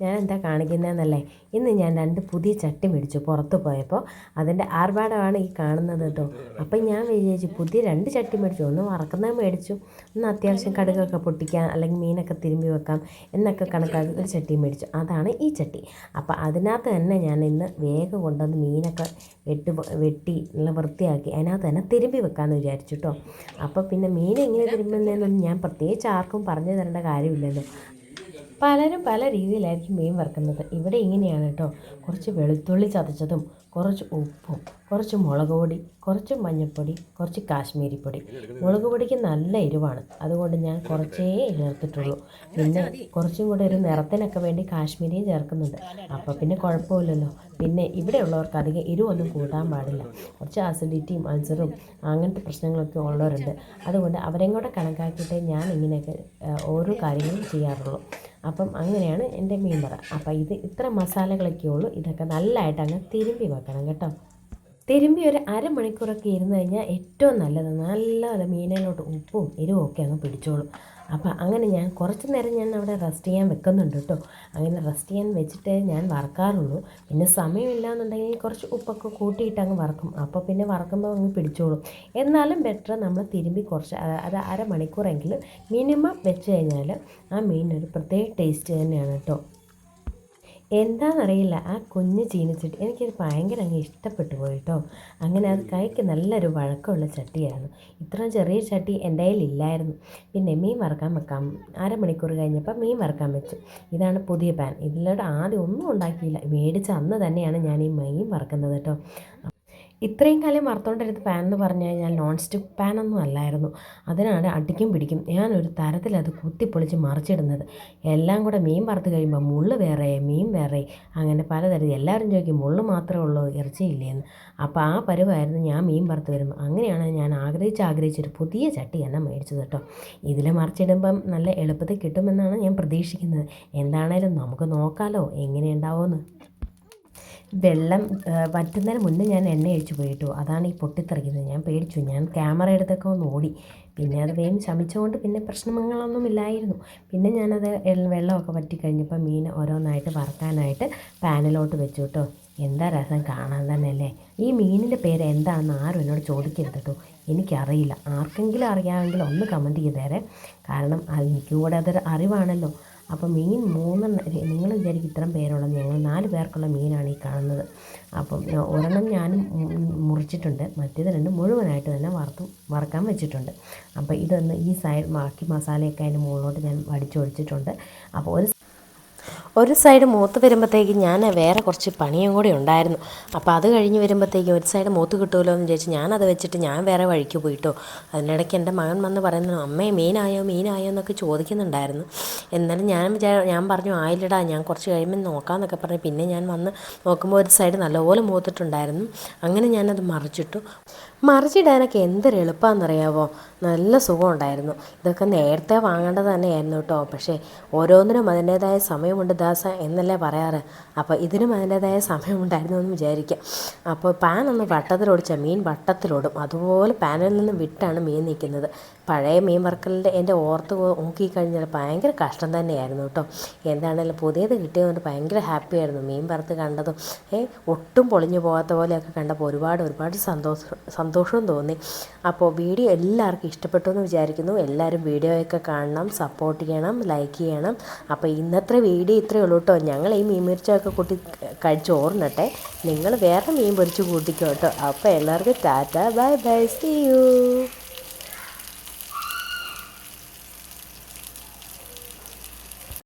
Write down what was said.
ഞാൻ എന്താ കാണിക്കുന്നതെന്നല്ലേ ഇന്ന് ഞാൻ രണ്ട് പുതിയ ചട്ടി മേടിച്ചു പുറത്ത് പോയപ്പോൾ അതിന്റെ ആർഭാടമാണ് ഈ കാണുന്നത് കേട്ടോ അപ്പം ഞാൻ വിചാരിച്ചു പുതിയ രണ്ട് ചട്ടി മേടിച്ചു. ഒന്ന് വറക്കുന്നത് മേടിച്ചു. ഒന്ന് അത്യാവശ്യം കടുകൊക്കെ പൊട്ടിക്കാം അല്ലെങ്കിൽ മീനൊക്കെ തിരുമ്പി വെക്കാം എന്നൊക്കെ കണക്കാക്കി ഒരു ചട്ടി മേടിച്ചു. അതാണ് ഈ ചട്ടി. അപ്പോൾ അതിനകത്ത് തന്നെ ഞാൻ ഇന്ന് വേഗം കൊണ്ടുവന്ന് മീനൊക്കെ വെട്ടി വെട്ടി നല്ല വൃത്തിയാക്കി അതിനകത്ത് തന്നെ തിരുമ്പി വെക്കാമെന്ന് വിചാരിച്ചു കേട്ടോ അപ്പോൾ പിന്നെ മീൻ എങ്ങനെ തിരുമ്പുന്നതെന്നൊന്നും ഞാൻ പ്രത്യേകിച്ച് ആർക്കും പറഞ്ഞു തരേണ്ട കാര്യമില്ലല്ലോ. പലരും പല രീതിയിലായിരിക്കും മീൻ വറുക്കുന്നത്. ഇവിടെ ഇങ്ങനെയാണ് കേട്ടോ. കുറച്ച് വെളുത്തുള്ളി ചതച്ചതും കുറച്ച് ഉപ്പും കുറച്ച് മുളക് പൊടി കുറച്ച് മഞ്ഞൾപ്പൊടി കുറച്ച് കാശ്മീരി പൊടി. മുളക് പൊടിക്ക് നല്ല എരിവാണ്. അതുകൊണ്ട് ഞാൻ കുറച്ചേ ചേർത്തിട്ടുള്ളൂ. പിന്നെ കുറച്ചും കൂടെ ഒരു നിറത്തിനൊക്കെ വേണ്ടി കാശ്മീരിയും ചേർക്കുന്നുണ്ട്. അപ്പോൾ പിന്നെ കുഴപ്പമില്ലല്ലോ. പിന്നെ ഇവിടെയുള്ളവർക്ക് അധികം എരിവൊന്നും കൂട്ടാൻ പാടില്ല. കുറച്ച് അസിഡിറ്റിയും അൾസറും അങ്ങനത്തെ പ്രശ്നങ്ങളൊക്കെ ഉള്ളവരുണ്ട്. അതുകൊണ്ട് അവരെയും കൂടെ കണക്കാക്കിയിട്ടേ ഞാൻ ഇങ്ങനെയൊക്കെ ഓരോ കാര്യങ്ങളും ചെയ്യാറുള്ളൂ. അപ്പം അങ്ങനെയാണ് എന്റെ മീൻ വറ അപ്പം ഇത് ഇത്ര മസാലകളൊക്കെ ഉള്ളൂ ഇതൊക്കെ നല്ലതായിട്ട് അങ്ങ് തിരുമ്പി വെക്കണം കേട്ടോ. തിരുമ്പി ഒരു അരമണിക്കൂറൊക്കെ ഇരുന്ന് കഴിഞ്ഞാൽ ഏറ്റവും നല്ലത് നല്ല മീനിലോട്ട് ഉപ്പും എരിവും ഒക്കെ അങ്ങ് പിടിച്ചോളും. അപ്പോൾ അങ്ങനെ ഞാൻ കുറച്ച് നേരം ഞാൻ അവിടെ റെസ്റ്റ് ചെയ്യാൻ വെക്കുന്നുണ്ട് കേട്ടോ. അങ്ങനെ റെസ്റ്റ് ചെയ്യാൻ വെച്ചിട്ട് ഞാൻ വറക്കാറുള്ളൂ. പിന്നെ സമയമില്ല എന്നുണ്ടെങ്കിൽ കുറച്ച് ഉപ്പൊക്കെ കൂട്ടിയിട്ട് അങ്ങ് വറക്കും. അപ്പോൾ പിന്നെ വറക്കുമ്പോൾ അങ്ങ് പിടിച്ചോളും. എന്നാലും ബെറ്റർ നമ്മൾ തിരുമ്പി കുറച്ച് അത് അരമണിക്കൂറെങ്കിലും മിനിമം വെച്ച് കഴിഞ്ഞാൽ ആ മീനൊരു പ്രത്യേക ടേസ്റ്റ് തന്നെയാണ് കേട്ടോ. എന്താണെന്നറിയില്ല ആ കുഞ്ഞ് ചീനച്ചട്ടി എനിക്കത് ഭയങ്കര അങ്ങ് ഇഷ്ടപ്പെട്ടു പോയി പോയിട്ടോ അങ്ങനെ അത് കൈക്ക് നല്ലൊരു വഴക്കമുള്ള ചട്ടിയായിരുന്നു. ഇത്രയും ചെറിയ ചട്ടി എന്റെ കയ്യിലില്ലായിരുന്നു. പിന്നെ മീൻ വറക്കാൻ വെക്കാം. അരമണിക്കൂർ കഴിഞ്ഞപ്പോൾ മീൻ വറക്കാൻ വെച്ചു. ഇതാണ് പുതിയ പാൻ. ഇതിലൂടെ ആദ്യം ഒന്നും ഉണ്ടാക്കിയില്ല. മേടിച്ച അന്ന് തന്നെയാണ് ഞാൻ ഈ മീൻ വറക്കുന്നത് കേട്ടോ ഇത്രയും കാലം വറുത്തോണ്ടിരുന്ന പാൻ എന്ന് പറഞ്ഞു കഴിഞ്ഞാൽ നോൺ സ്റ്റിക്ക് ഒന്നും അല്ലായിരുന്നു. അതിനാണ് അടിക്കും പിടിക്കും ഞാനൊരു തരത്തിൽ അത് കുത്തിപ്പൊളിച്ച് മറിച്ചിടുന്നത്. എല്ലാം കൂടെ മീൻ വറുത്ത് കഴിയുമ്പോൾ മുള്ള് വേറെ മീൻ വേറെ അങ്ങനെ പലതരം എല്ലാവരും ചോദിക്കും മുള്ള് മാത്രമേ ഉള്ളൂ ഇറച്ചിയില്ലേന്ന് അപ്പോൾ ആ പരുവായിരുന്നു ഞാൻ മീൻ വറുത്ത് വരുമ്പോൾ അങ്ങനെയാണ് ഞാൻ ആഗ്രഹിച്ച് ആഗ്രഹിച്ചൊരു പുതിയ ചട്ടി തന്നെ മേടിച്ചത് കേട്ടോ. ഇതിൽ മറിച്ചിടുമ്പം നല്ല എളുപ്പത്തിൽ കിട്ടുമെന്നാണ് ഞാൻ പ്രതീക്ഷിക്കുന്നത്. എന്താണേലും നമുക്ക് നോക്കാമല്ലോ എങ്ങനെ ഉണ്ടാവുമെന്ന് വെള്ളം വറ്റുന്നതിന് മുന്നേ ഞാൻ എണ്ണ ഒഴിച്ച് പോയിട്ടു. അതാണ് ഈ പൊട്ടിത്തെറിക്കുന്നത്. ഞാൻ പേടിച്ചു. ഞാൻ ക്യാമറ എടുത്തൊക്കെ ഒന്ന് ഓടി. പിന്നെ അത് വേഗം ശമിച്ചുകൊണ്ട് പിന്നെ പ്രശ്നങ്ങളൊന്നും ഇല്ലായിരുന്നു. പിന്നെ ഞാനത് വെള്ളമൊക്കെ വറ്റിക്കഴിഞ്ഞപ്പോൾ മീൻ ഓരോന്നായിട്ട് വറുക്കാനായിട്ട് പാനിലോട്ട് വെച്ചു കേട്ടോ എന്താ രസം? കാണാൻ തന്നെ അല്ലേ ഈ മീനിന്റെ പേര് എന്താണെന്ന് ആരും എന്നോട് ചോദിക്കരുത് കേട്ടോ എനിക്കറിയില്ല. ആർക്കെങ്കിലും അറിയാമെങ്കിൽ ഒന്ന് കമന്റ് ചെയ്തേരെ. കാരണം എനിക്കും കൂടെ അതൊരു അറിവാണല്ലോ. അപ്പോൾ മീൻ മൂന്നെണ്ണം നിങ്ങൾ വിചാരിക്കും ഇത്രയും പേരുള്ളത് ഞങ്ങൾ നാല് പേർക്കുള്ള മീനാണ് ഈ കാണുന്നത്. അപ്പം ഒരെണ്ണം ഞാനും മുറിച്ചിട്ടുണ്ട്. മറ്റേത് രണ്ട് മുഴുവനായിട്ട് തന്നെ വറുത്ത് വറുക്കാൻ വെച്ചിട്ടുണ്ട്. അപ്പോൾ ഇതൊന്ന് ഈ സൈഡ് ബാക്കി മസാലയൊക്കെ അതിന്റെ മുകളിലോട്ട് ഞാൻ വടിച്ചൊഴിച്ചിട്ടുണ്ട് അപ്പോൾ ഒരു ഒരു സൈഡ് മൂത്ത് വരുമ്പോഴത്തേക്ക് ഞാൻ വേറെ കുറച്ച് പണിയും കൂടി ഉണ്ടായിരുന്നു. അപ്പോൾ അത് കഴിഞ്ഞ് വരുമ്പോഴത്തേക്കും ഒരു സൈഡ് മൂത്ത് കിട്ടുമല്ലോ എന്ന് വിചാരിച്ച് ഞാനത് വെച്ചിട്ട് ഞാൻ വേറെ വഴിക്ക് പോയിട്ടോ. അതിനിടയ്ക്ക് എന്റെ മകൻ വന്ന് പറയുന്നു അമ്മേ മീനായോ മീനായോ എന്നൊക്കെ ചോദിക്കുന്നുണ്ടായിരുന്നു. എന്നാലും ഞാൻ ഞാൻ പറഞ്ഞു ആയില്ലടാ ഞാൻ കുറച്ച് കഴിയുമ്പോൾ നോക്കാമെന്നൊക്കെ പറഞ്ഞു പിന്നെ ഞാൻ വന്ന് നോക്കുമ്പോൾ ഒരു സൈഡ് നല്ലപോലെ മൂത്തിട്ടുണ്ടായിരുന്നു. അങ്ങനെ ഞാനത് മറിച്ചിട്ടു. മറിച്ചിടാനൊക്കെ എന്തൊരു എളുപ്പമാണെന്നറിയാവോ നല്ല സുഖമുണ്ടായിരുന്നു. ഇതൊക്കെ നേരത്തെ വാങ്ങേണ്ടത് തന്നെയായിരുന്നു കേട്ടോ. പക്ഷേ ഓരോന്നിനും അതിന്റേതായ സമയമുണ്ട് ദാസ എന്നല്ലേ പറയാറ്. അപ്പോൾ ഇതിനും അതിന്റേതായ സമയമുണ്ടായിരുന്നു എന്ന് വിചാരിക്കാം. അപ്പോൾ പാൻ ഒന്ന് വട്ടത്തിലോടിച്ച മീൻ വട്ടത്തിലോടും. അതുപോലെ പാനിൽ നിന്ന് വിട്ടാണ് മീൻ നിൽക്കുന്നത്. പഴയ മീൻ വറുക്കലിന്റെ എന്റെ ഓർത്ത് നോക്കിക്കഴിഞ്ഞാൽ ഭയങ്കര കഷ്ടം തന്നെയായിരുന്നു കേട്ടോ. എന്താണെങ്കിലും പുതിയത് കിട്ടിയതുകൊണ്ട് ഭയങ്കര ഹാപ്പിയായിരുന്നു മീൻ വറുത്ത് കണ്ടതും. ഏ ഒട്ടും പൊളിഞ്ഞു പോകാത്ത പോലെയൊക്കെ കണ്ടപ്പോൾ ഒരുപാട് ഒരുപാട് സന്തോഷം സന്തോഷവും തോന്നി. അപ്പോൾ വീഡിയോ എല്ലാവർക്കും ഇഷ്ടപ്പെട്ടു എന്ന് വിചാരിക്കുന്നു. എല്ലാവരും വീഡിയോയൊക്കെ കാണണം സപ്പോർട്ട് ചെയ്യണം ലൈക്ക് ചെയ്യണം. അപ്പോൾ ഇന്നത്തെ വീഡിയോ ഇത്രയേ ഉള്ളൂ കേട്ടോ. ഞങ്ങൾ ഈ മീൻ പൊരിച്ചൊക്കെ കൂട്ടി കഴിച്ച് ഓർന്നട്ടെ നിങ്ങൾ വേറെ മീൻ പൊരിച്ച് കൂട്ടിക്കോട്ടോ അപ്പോൾ എല്ലാവർക്കും tata bye bye see you